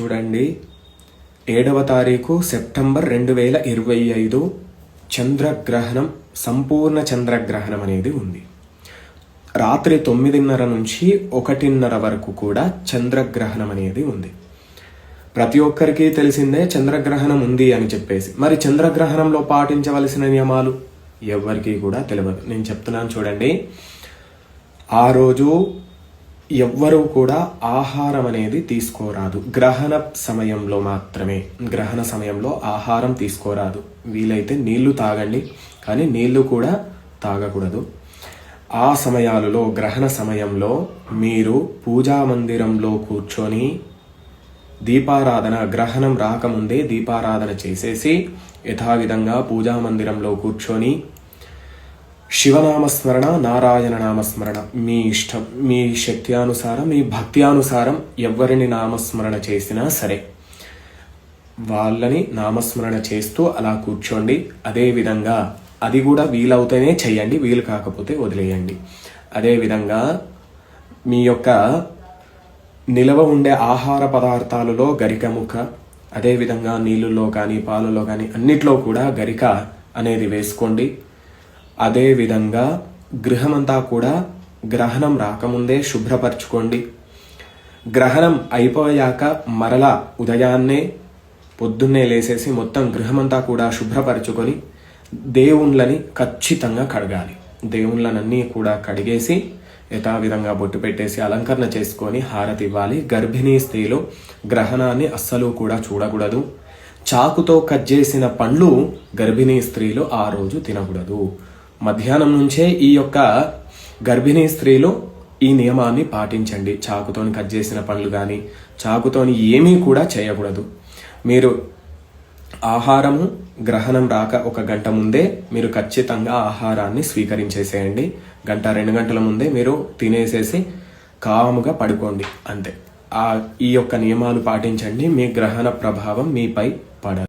చూడండి. ఏడవ తారీఖు సెప్టెంబర్ రెండు వేల ఇరవై ఐదు. చంద్రగ్రహణం సంపూర్ణ చంద్రగ్రహణం అనేది ఉంది. రాత్రి తొమ్మిదిన్నర నుంచి ఒకటిన్నర వరకు కూడా చంద్రగ్రహణం అనేది ఉంది. ప్రతి ఒక్కరికి తెలిసిందే చంద్రగ్రహణం ఉంది అని చెప్పేసి. మరి చంద్రగ్రహణంలో పాటించవలసిన నియమాలు? ఎవరికి కూడా తెలియదు నేను చెప్తున్నాను చూడండి. ఆ రోజు ఎవ్వరూ కూడా ఆహారం అనేది తీసుకోరాదు. గ్రహణ సమయంలో మాత్రమే. గ్రహణ సమయంలో ఆహారం తీసుకోరాదు. వీలైతే నీళ్ళు తాగండి. కానీ నీళ్ళు కూడా తాగకూడదు. ఆ సమయాలలో గ్రహణ సమయంలో మీరు పూజా మందిరంలో కూర్చొని దీపారాధన గ్రహణం రాకముందే దీపారాధన చేసేసి యథావిధంగా పూజా మందిరంలో కూర్చొని శివనామస్మరణ నారాయణ నామస్మరణ మీ ఇష్టం మీ శక్తి అనుసారం మీ భక్తి అనుసారం ఎవరిని నామస్మరణ చేసినా సరే వాళ్ళని నామస్మరణ చేస్తూ అలా కూర్చోండి. అదేవిధంగా అది కూడా వీలవుతేనే చెయ్యండి వీలు కాకపోతే వదిలేయండి. అదేవిధంగా మీ యొక్క నిలవ ఉండే ఆహార పదార్థాలలో గరిక అదేవిధంగా నీళ్ళల్లో కానీ పాలలో కానీ అన్నిట్లో కూడా గరిక అనేది వేసుకోండి. అదేవిధంగా గృహమంతా కూడా గ్రహణం రాకముందే శుభ్రపరచుకోండి. గ్రహణం అయిపోయాక మరలా ఉదయాన్నే పొద్దున్నే లేసేసి మొత్తం గృహమంతా కూడా శుభ్రపరచుకొని దేవుళ్ళని ఖచ్చితంగా కడగాలి. దేవుళ్ళనన్నీ కూడా కడిగేసి యథావిధంగా బొట్టు పెట్టేసి అలంకరణ చేసుకొని హారతి ఇవ్వాలి. గర్భిణీ స్త్రీలు గ్రహణాన్ని అస్సలు కూడా చూడకూడదు. చాకుతో కట్ చేసిన పండ్లు గర్భిణీ స్త్రీలు ఆ రోజు తినకూడదు. మధ్యాహ్నం నుంచే ఈ యొక్క గర్భిణీ స్త్రీలు ఈ నియమాన్ని పాటించండి. చాకుతోని కట్ చేసిన పనులు కానీ చాకుతోని ఏమీ కూడా చేయకూడదు. మీరు ఆహారము గ్రహణం రాక ఒక గంట ముందే మీరు ఖచ్చితంగా ఆహారాన్ని స్వీకరించేసేయండి. గంట రెండు గంటల ముందే మీరు తినేసేసి కాముగా పడుకోండి. అంతే. ఆ ఈ యొక్క నియమాలు పాటించండి. మీ గ్రహణ ప్రభావం మీపై పడదు.